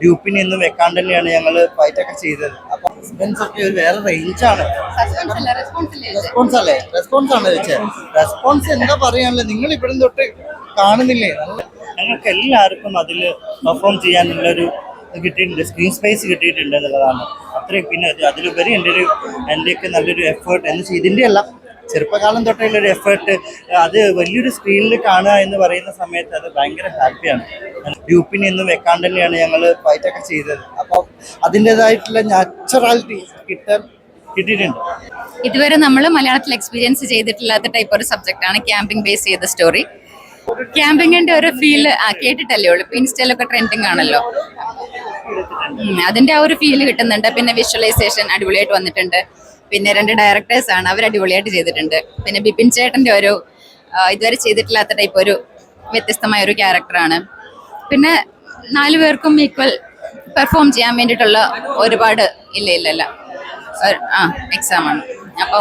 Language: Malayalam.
ഗ്രൂപ്പിൽ നിന്നും വെക്കാണ്ട് തന്നെയാണ് ഞങ്ങൾ ഫൈറ്റ് ഒക്കെ ചെയ്തത്. അപ്പൊ സസ്പെൻസ് ഒക്കെ ഒരു വേറെ റേഞ്ചാണ് റെസ്പോൺസ് അല്ലേ? റെസ്പോൺസ് ആണ് ചോദിച്ചത് റെസ്പോൺസ് എന്താ പറയാനുള്ളത് നിങ്ങൾ ഇവിടെ തൊട്ട് കാണുന്നില്ലേ? നല്ല ഞങ്ങൾക്ക് എല്ലാവർക്കും അതിൽ പെർഫോം ചെയ്യാനുള്ളൊരു കിട്ടിയിട്ടുണ്ട്. സ്ക്രീൻ സ്പേസ് കിട്ടിയിട്ടുണ്ട് എന്നുള്ളതാണ്. അത്രയും പിന്നെ അത് അതിലുപരി എന്റെ ഒരു എന്റെയൊക്കെ നല്ലൊരു എഫേർട്ട് എന്ന് വെച്ചാൽ ഇതിന്റെ അല്ല. ചെറുപ്പകാലം തൊട്ടുള്ളൊരു എഫേർട്ട് അത് വലിയൊരു സ്ക്രീനിൽ കാണുക എന്ന് പറയുന്ന സമയത്ത് അത് ഭയങ്കര ഹാപ്പിയാണ് ഗ്രൂപ്പിൽ നിന്നും വെക്കാൻ തന്നെയാണ് ഞങ്ങൾ ഫൈറ്റ് ഒക്കെ ചെയ്തത്. അപ്പോൾ അതിന്റെതായിട്ടുള്ള നാച്ചുറാലിറ്റി കിട്ടാൻ കിട്ടിയിട്ടുണ്ട്. ഇതുവരെ നമ്മൾ മലയാളത്തിൽ എക്സ്പീരിയൻസ് ചെയ്തിട്ടില്ലാത്ത ടൈപ്പ് ഒരു സബ്ജക്റ്റ് ആണ് ക്യാമ്പിംഗ് ബേസ് ചെയ്ത സ്റ്റോറി ക്യാമ്പിങ്ങിന്റെ ഒരു ഫീൽ കേട്ടിട്ടല്ലേ ഉള്ളൂ. ഇൻസ്റ്റയിലൊക്കെ ട്രെൻഡിങ് ആണല്ലോ. അതിന്റെ ആ ഒരു ഫീൽ കിട്ടുന്നുണ്ട്. പിന്നെ വിഷ്വലൈസേഷൻ അടിപൊളിയായിട്ട് വന്നിട്ടുണ്ട്. പിന്നെ രണ്ട് ഡയറക്ടേഴ്സ് ആണ് അവർ അടിപൊളിയായിട്ട് ചെയ്തിട്ടുണ്ട്. പിന്നെ ബിപിൻ ചേട്ടന്റെ ഒരു ഇതുവരെ ചെയ്തിട്ടില്ലാത്ത ടൈപ്പ് ഒരു വ്യത്യസ്തമായ ഒരു ക്യാരക്ടറാണ് പിന്നെ നാല് പേർക്കും ഈക്വൽ പെർഫോം ചെയ്യാൻ വേണ്ടിയിട്ടുള്ള ഒരുപാട് ഇല്ല ഇല്ല ഇല്ല. ആ എക്സാമാണ് അപ്പോൾ